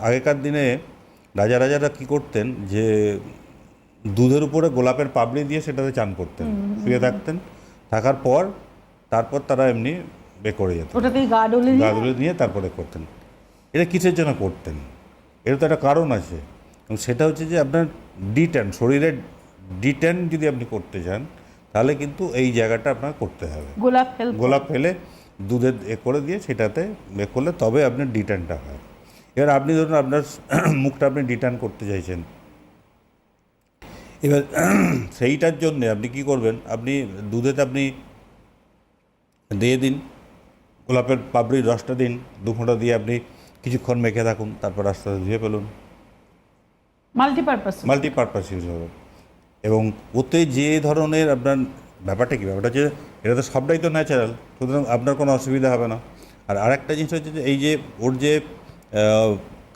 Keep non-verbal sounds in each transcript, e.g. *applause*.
আগেকার দিনে রাজা রাজারা কি করতেন যে দুধের উপরে গোলাপের পাবড়ি দিয়ে সেটাতে চান করতেন শুয়ে থাকতেন। থাকার পর তারপর তারা এমনি বে করে যেত গা ডলে নিয়ে তারপরে করতেন। এটা কিসের জন্য করতেন? এর তো একটা কারণ আছে। এবং সেটা হচ্ছে যে আপনার ডিটেন শরীরের ডিটেন যদি আপনি করতে চান তাহলে কিন্তু এই জায়গাটা আপনার করতে হবে। গোলাপ হেল্প গোলাপ ফেলে দুধের এ করে দিয়ে সেটাতে এ করলে তবে আপনার ডিটার্নটা হয়। এবার আপনি ধরুন আপনার *clears throat* মুখটা আপনি রিটার্ন করতে চাইছেন। এবার *clears throat* সেইটার জন্যে আপনি কি করবেন? আপনি দুধেতে আপনি দিয়ে দিন গোলাপের পাপড়ির রসটা দিন দু ফোঁটা দিয়ে আপনি কিছুক্ষণ মেখে থাকুন তারপর আস্তে আস্তে ধুয়ে ফেলুন। মাল্টিপারপাস মাল্টিপারপাস ইউজ হবে। এবং ওতে যে ধরনের আপনার ব্যাপারটা কী? ব্যাপারটা হচ্ছে এটা তো সবটাই তো ন্যাচারাল সুতরাং আপনার কোনো অসুবিধা হবে না। আর আরেকটা জিনিস হচ্ছে যে এই যে ওর যে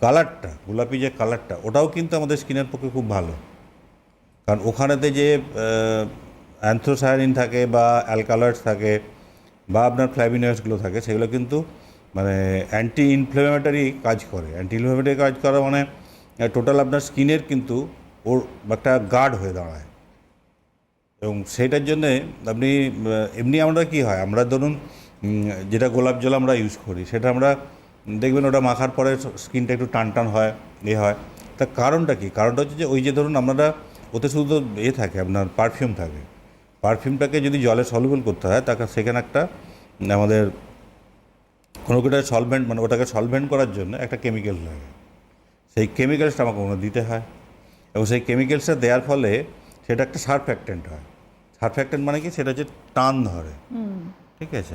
কালারটা, গোলাপি যে কালারটা, ওটাও কিন্তু আমাদের স্কিনের পক্ষে খুব ভালো। কারণ ওখানেতে যে অ্যান্থ্রোসায়ানিন থাকে বা অ্যালকালার্স থাকে বা আপনার ফ্ল্যাভিনয়েসগুলো থাকে, সেগুলো কিন্তু মানে অ্যান্টি ইনফ্লেমেটারি কাজ করে। অ্যান্টি ইনফ্লেমেটারি কাজ করা মানে টোটাল আপনার স্কিনের কিন্তু ওর একটা গার্ড হয়ে দাঁড়ায়। এবং সেটার জন্যে আপনি এমনি আমরা কি হয়, আমরা ধরুন যেটা গোলাপ জল আমরা ইউজ করি, সেটা আমরা দেখবেন ওটা মাখার পরে স্কিনটা একটু টান টান হয় এ হয়। তার কারণটা কি? কারণটা হচ্ছে যে ওই যে ধরুন আমরা ওতে শুধু তো এ থাকে আপনার পারফিউম থাকে। পারফিউমটাকে যদি জলে সলুবল করতে হয় তাকে সেখানে একটা আমাদের কোনো একটা সলভেন্ট মানে ওটাকে সলভেন্ট করার জন্য একটা কেমিক্যাল লাগে। সেই কেমিক্যালসটা আমাকে কোনো দিতে হয়। এবং সেই কেমিক্যালসটা দেওয়ার ফলে সেটা একটা সারফ্যাক্টেন্ট হয়। সারফ্যাক্টেন্ট মানে কি? সেটা হচ্ছে টান ধরে। ঠিক আছে?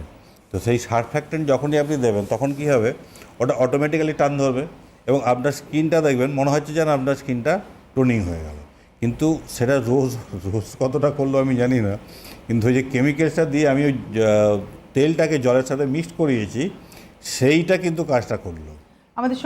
তো সেই সারফ্যাক্টেন্ট যখনই আপনি দেবেন, তখন কি হবে? ওটা অটোমেটিক্যালি টান ধরবে এবং আপনার স্কিনটা দেখবেন, মনে হচ্ছে যেন আপনার স্কিনটা টোনিং হয়ে গেল। কিন্তু সেটা রোজ রোজ কতটা করল আমি জানি না। কিন্তু ওই যে কেমিক্যালসটা দিয়ে আমি ওই তেলটাকে জলের সাথে মিক্সড করিয়েছি, সেইটা কিন্তু কাজটা করল। আমাদের